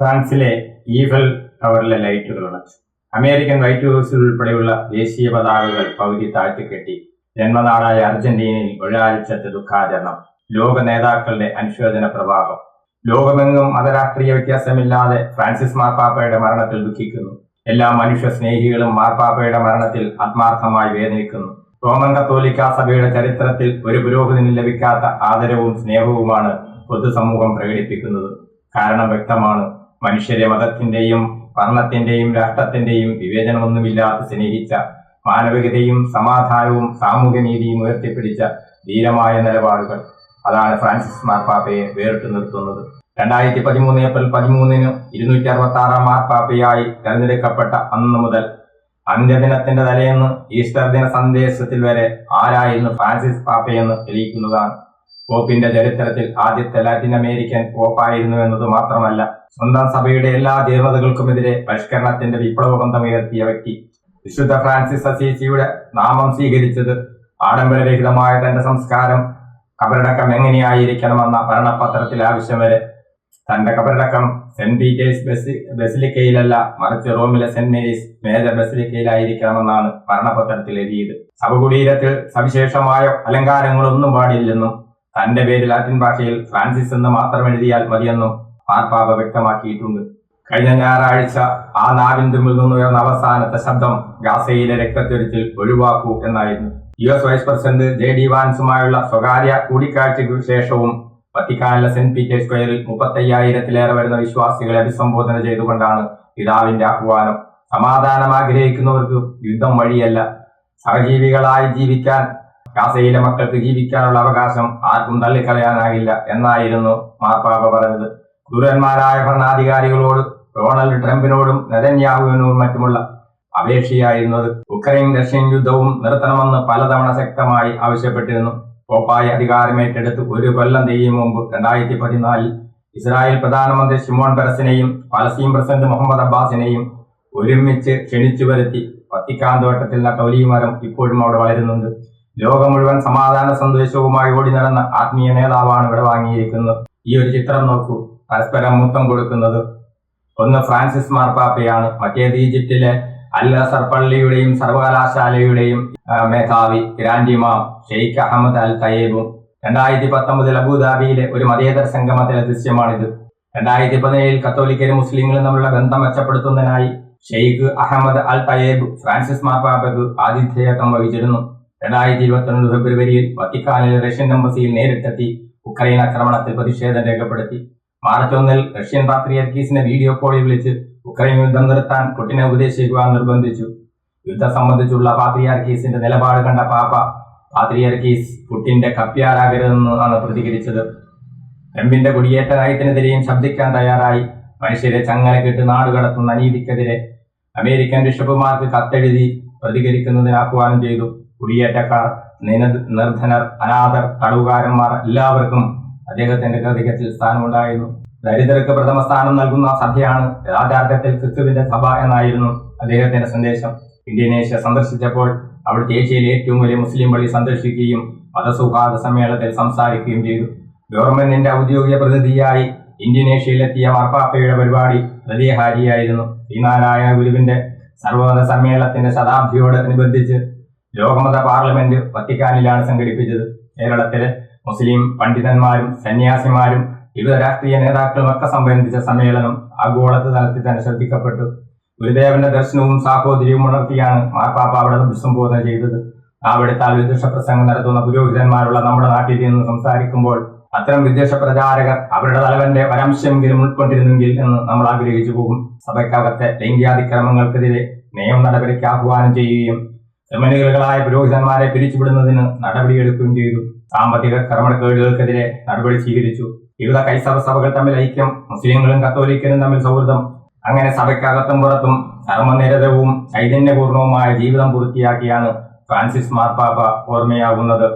ഫ്രാൻസിലെ ഈഫൽ ടവറിലെ ലൈറ്റുകൾ അണച്ചു American white ഹൗസിൽ ഉൾപ്പെടെയുള്ള ദേശീയ പതാകകൾ പകുതി താഴ്ത്തിക്കെട്ടി ജന്മനാടായ അർജന്റീനയിൽ ഒരാഴ്ചത്തെ ദുഃഖാചരണം. ലോക നേതാക്കളുടെ അനുശോചന പ്രവാഹം ലോകമെങ്ങും മതരാഷ്ട്രീയ വ്യത്യാസമില്ലാതെ ഫ്രാൻസിസ് മാർപ്പാപ്പയുടെ മരണത്തിൽ ദുഃഖിക്കുന്നു. എല്ലാ മനുഷ്യ സ്നേഹികളും മാർപ്പാപ്പയുടെ മരണത്തിൽ ആത്മാർത്ഥമായി വേദനിക്കുന്നു. റോമൻ കത്തോലിക്ക സഭയുടെ ചരിത്രത്തിൽ ഒരു പുരോഗതിന് ലഭിക്കാത്ത ആദരവും സ്നേഹവുമാണ് പൊതുസമൂഹം പ്രകടിപ്പിക്കുന്നത്. കാരണം വ്യക്തമാണ്. മനുഷ്യരെ മതത്തിന്റെയും വർണത്തിന്റെയും രാഷ്ട്രത്തിന്റെയും വിവേചനമൊന്നുമില്ലാതെ സ്നേഹിച്ച മാനവികതയും സമാധാനവും സാമൂഹ്യനീതിയും ഉയർത്തിപ്പിടിച്ച ധീരമായ നിലപാടുകൾ അതാണ് ഫ്രാൻസിസ് മാർപ്പാപ്പയെ വേറിട്ട് നിർത്തുന്നത്. രണ്ടായിരത്തി പതിമൂന്ന് ഏപ്രിൽ പതിമൂന്നിന് ഇരുന്നൂറ്റി അറുപത്തി ആറാം മാർപ്പാപ്പയായി തെരഞ്ഞെടുക്കപ്പെട്ട അന്ന് മുതൽ അന്ത്യദിനത്തിന്റെ തലേന്ന് ഈസ്റ്റർ ദിന സന്ദേശത്തിൽ വരെ ആരായിരുന്നു ഫ്രാൻസിസ് പാപ്പയെന്ന് തെളിയിക്കുന്നതാണ്. പോപ്പിന്റെ ചരിത്രത്തിൽ ആദ്യത്തെ ലാറ്റിൻ അമേരിക്കൻ പോപ്പായിരുന്നു എന്നത് മാത്രമല്ല സ്വന്തം സഭയുടെ എല്ലാ ദേവതകൾക്കുമെതിരെ പരിഷ്കരണത്തിന്റെ വിപ്ലവബന്ധമുയർത്തിയ വ്യക്തി വിശുദ്ധ ഫ്രാൻസിസ് അസീസിയുടെ നാമം സ്വീകരിച്ചത് ആഡംബരരഹിതമായ തന്റെ സംസ്കാരം കബറടക്കം എങ്ങനെയായിരിക്കണമെന്ന ഭരണപത്രത്തിൽ ആവശ്യം വരെ. തന്റെ കബറടക്കം സെന്റ് പീറ്റേഴ്സ് ബെസി ബെസിലിക്കയിലല്ല മറിച്ച് റോമിലെ സെന്റ് മേരീസ് മേജർ ബെസിലിക്കയിലായിരിക്കണമെന്നാണ് ഭരണപത്രത്തിൽ എഴുതിയത്. ശവകുടീരത്തിൽ സവിശേഷമായ അലങ്കാരങ്ങളൊന്നും പാടില്ലെന്നും തന്റെ പേര് ലാറ്റിൻ ഭാഷയിൽ ഫ്രാൻസിസ് എന്ന് മാത്രം എഴുതിയാൽ മതിയെന്നും മാർപ്പാപ വ്യക്തമാക്കിയിട്ടുണ്ട്. കഴിഞ്ഞ ഞായറാഴ്ച ആ നാവിൻ തുമ്പിൽ നിന്നുയർന്ന അവസാനത്തെ ശബ്ദം ഗാസയിലെ രക്തച്ചൊരിച്ചിൽ ഒഴിവാക്കൂ എന്നായിരുന്നു. U S vice president J D വാൻസുമായുള്ള സ്വകാര്യ കൂടിക്കാഴ്ചയ്ക്കു ശേഷവും വത്തിക്കാനിലെ സെന്റ് പീറ്റേഴ്സ് സ്ക്വയറിൽ മുപ്പത്തയ്യായിരത്തിലേറെ വരുന്ന വിശ്വാസികളെ അഭിസംബോധന ചെയ്തുകൊണ്ടാണ് പിതാവിന്റെ ആഹ്വാനം. സമാധാനം ആഗ്രഹിക്കുന്നവർക്ക് യുദ്ധം വഴിയല്ല. സഹജീവികളായി ജീവിക്കാൻ ഗാസയിലെ മക്കൾക്ക് ജീവിക്കാനുള്ള അവകാശം ആർക്കും തള്ളിക്കളയാനാകില്ല എന്നായിരുന്നു മാർപ്പാപ്പ പറഞ്ഞത്. ക്രൂരന്മാരായ ഭരണാധികാരികളോട് ഡൊണാൾഡ് ട്രംപിനോടും നെതന്യാഹുവിനോടും മറ്റുമുള്ള അപേക്ഷയായിരുന്നത് ഉക്രൈൻ റഷ്യൻ യുദ്ധവും നിർത്തണമെന്ന് പലതവണ ശക്തമായി ആവശ്യപ്പെട്ടിരുന്നു. പോപ്പായി അധികാരമേറ്റെടുത്ത് ഒരു കൊല്ലം തെയ്യും മുമ്പ് രണ്ടായിരത്തി പതിനാലിൽ ഇസ്രായേൽ പ്രധാനമന്ത്രി ഷിമോൺ പെറസിനെയും പലസ്തീൻ പ്രസിഡന്റ് മുഹമ്മദ് അബ്ബാസിനെയും ഒരുമിച്ച് ക്ഷണിച്ചു വരുത്തി വത്തിക്കാൻ തോട്ടത്തിൽ നട്ട മരം ഇപ്പോഴും അവിടെ വളരുന്നുണ്ട്. ലോകം മുഴുവൻ സമാധാന സന്ദേശവുമായി ഓടി നടന്ന ആത്മീയ നേതാവാണ് ഇവിടെ വാങ്ങിയിരിക്കുന്നത്. ഈ ഒരു ചിത്രം നോക്കൂ. പരസ്പരം മുത്തം കൊടുക്കുന്നത്. ഒന്ന് ഫ്രാൻസിസ് മാർപ്പാപ്പയാണ് മറ്റേത് ഈജിപ്തിലെ അൽ അസർ പള്ളിയുടെയും സർവകലാശാലയുടെയും മേധാവി ഗ്രാൻഡ് ഷെയ്ഖ് അഹമ്മദ് അൽ തയ്യബും. രണ്ടായിരത്തി പത്തൊമ്പതിൽ അബുദാബിയിലെ ഒരു മതേതര സംഗമത്തിലെ ദൃശ്യമാണിത്. രണ്ടായിരത്തി പതിനേഴിൽ കത്തോലിക്കരും മുസ്ലിങ്ങളും തമ്മിലുള്ള ബന്ധം മെച്ചപ്പെടുത്തുന്നതിനായി Sheikh Ahmed al Tayeb Francis മാർപ്പാപ്പയ്ക്ക് ആതിഥേയത്വം വഹിച്ചിരുന്നു. രണ്ടായിരത്തി ഇരുപത്തിരണ്ട് ഫെബ്രുവരിയിൽ വത്തിക്കാനിലെ റഷ്യൻ എംബസിയിൽ നേരിട്ടെത്തി ഉക്രൈൻ ആക്രമണത്തിൽ പ്രതിഷേധം രേഖപ്പെടുത്തി. മാർച്ച് ഒന്നിൽ റഷ്യൻ പാത്രിയർക്കീസിനെ വീഡിയോ കോളിൽ വിളിച്ച് ഉക്രൈൻ യുദ്ധം നിർത്താൻ പുടിനെ ഉപദേശിക്കുവാൻ നിർബന്ധിച്ചു. യുദ്ധം സംബന്ധിച്ചുള്ള പാത്രിയാർക്കീസിന്റെ നിലപാട് കണ്ട പാപ്പ പാത്രിയർക്കീസ് പുട്ടിന്റെ കപ്പ്യാരാകരുതെന്നാണ് പ്രതികരിച്ചത്. ട്രംപിന്റെ കുടിയേറ്റ നയത്തിനെതിരെയും ശബ്ദിക്കാൻ തയ്യാറായി. മനുഷ്യരെ ചങ്ങല കെട്ട് നാടുകടത്തുന്ന അനീതിക്കെതിരെ അമേരിക്കൻ ബിഷപ്പുമാർക്ക് കത്തെഴുതി പ്രതികരിക്കുന്നതിനാഹ്വാനം ചെയ്തു. കുടിയേറ്റക്കാർ നിർധനർ അനാഥർ തടവുകാരന്മാർ എല്ലാവർക്കും അദ്ദേഹത്തിന്റെ ഹൃദയത്തിൽ സ്ഥാനമുണ്ടായിരുന്നു. ദരിദ്രർക്ക് പ്രഥമ സ്ഥാനം നൽകുന്ന സഭയാണ് യഥാർത്ഥത്തിൽ ക്രിസ്തുവിന്റെ സഭ എന്നായിരുന്നു അദ്ദേഹത്തിന്റെ സന്ദേശം. ഇന്തോനേഷ്യ സന്ദർശിച്ചപ്പോൾ അവിടുത്തെ ഏഷ്യയിലെ ഏറ്റവും വലിയ മുസ്ലിം പള്ളി സന്ദർശിക്കുകയും മതസൗഹാർദ്ദ സമ്മേളനത്തിൽ സംസാരിക്കുകയും ചെയ്തു. ഗവൺമെന്റിന്റെ ഔദ്യോഗിക പ്രതിനിധിയായി ഇന്തോനേഷ്യയിലെത്തിയ മാർപ്പാപ്പയുടെ പരിപാടി ഹൃദയഹാരിയായിരുന്നു. ശ്രീനാരായണ ഗുരുവിന്റെ സർവമത സമ്മേളനത്തിന്റെ ശതാബ്ദിയോടനുബന്ധിച്ച് ലോകമത പാർലമെന്റ് വത്തിക്കാനിലാണ് സംഘടിപ്പിച്ചത്. കേരളത്തിലെ മുസ്ലിം പണ്ഡിതന്മാരും സന്യാസിമാരും വിവിധ രാഷ്ട്രീയ നേതാക്കളും ഒക്കെ സംബന്ധിച്ച സമ്മേളനം ആഗോള തലത്തിൽ തന്നെ ശ്രദ്ധിക്കപ്പെട്ടു. ഗുരുദേവന്റെ ദർശനവും സാഹോദര്യവും ഉണർത്തിയാണ് മാർപ്പാപ്പ അവിടെ അഭിസംബോധന ചെയ്തത്. അവിടുത്തെ വിദ്വേഷ പ്രസംഗം നടത്തുന്ന പുരോഹിതന്മാരുള്ള നമ്മുടെ നാട്ടിൽ നിന്ന് സംസാരിക്കുമ്പോൾ അത്തരം വിദ്വേഷ പ്രചാരകർ അവരുടെ തലവന്റെ വരംശമെങ്കിലും ഉൾക്കൊണ്ടിരുന്നെങ്കിൽ എന്ന് നമ്മൾ ആഗ്രഹിച്ചു പോകും. സഭയ്ക്കകത്തെ ലൈംഗികാതിക്രമങ്ങൾക്കെതിരെ നിയമ നടപടിക്ക് ആഹ്വാനം ചെയ്യുകയും ക്രിമിനലുകളായ പുരോഹിതന്മാരെ പിരിച്ചുവിടുന്നതിന് നടപടിയെടുക്കുകയും ചെയ്തു. സാമ്പത്തിക ക്രമക്കേടുകൾക്കെതിരെ നടപടി സ്വീകരിച്ചു. വിവിധ കൈസഭ സഭകൾ തമ്മിൽ ഐക്യം മുസ്ലിങ്ങളും കത്തോലിക്കരും തമ്മിൽ സൗഹൃദം. അങ്ങനെ സഭയ്ക്കകത്തും പുറത്തും കർമ്മനിരതവും ചൈതന്യപൂർണവുമായ ജീവിതം പൂർത്തിയാക്കിയാണ് ഫ്രാൻസിസ് മാർപ്പാപ്പ ഓർമ്മയാകുന്നത്